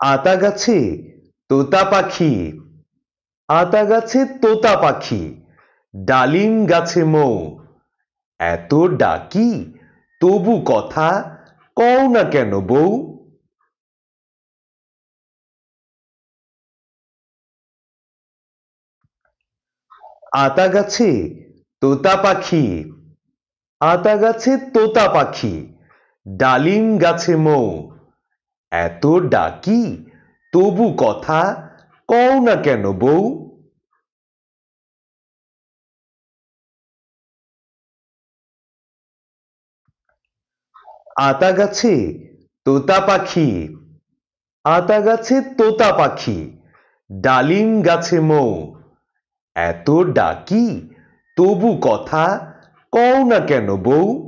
আতা গাছে তোতা পাখি, আতা গাছে তোতা পাখি, ডালিম গাছে মৌ। এত ডাকি, তবু কথা কও না কেন বউ? আতা গাছে তোতা পাখি, আতা গাছে তোতা পাখি, ডালিম গাছে মৌ। এত ডাকি, তবু কথা কও না কেন বউ? আতা গাছে তোতা পাখি, আতা গাছে তোতা পাখি, ডালিম গাছে মৌ। এত ডাকি, তবু কথা কও না কেন বউ?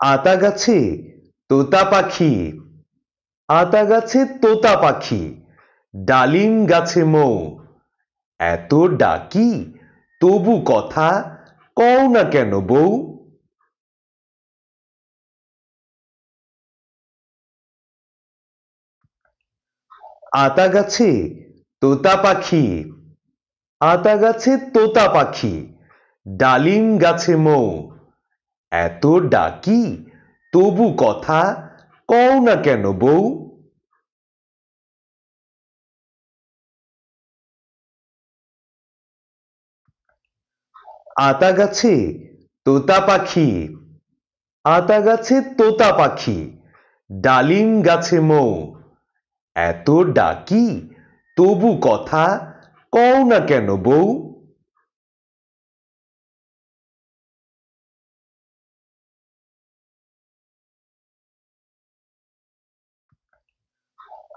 আতা গাছে তোতা পাখি। আতা গাছে তোতা পাখি। ডালিম গাছে মৌ। এত ডাকি, তবু কথা কও না কেন বউ? আতা গাছে তোতা পাখি। আতা গাছে তোতা পাখি। ডালিম গাছে মৌ। এত ডাকি, তবু কথা কও না কেন বউ? আতা গাছে তোতা পাখি, আতা গাছে তোতা পাখি, ডালিম গাছে মৌ। এত ডাকি, তবু কথা কও না কেন বউ?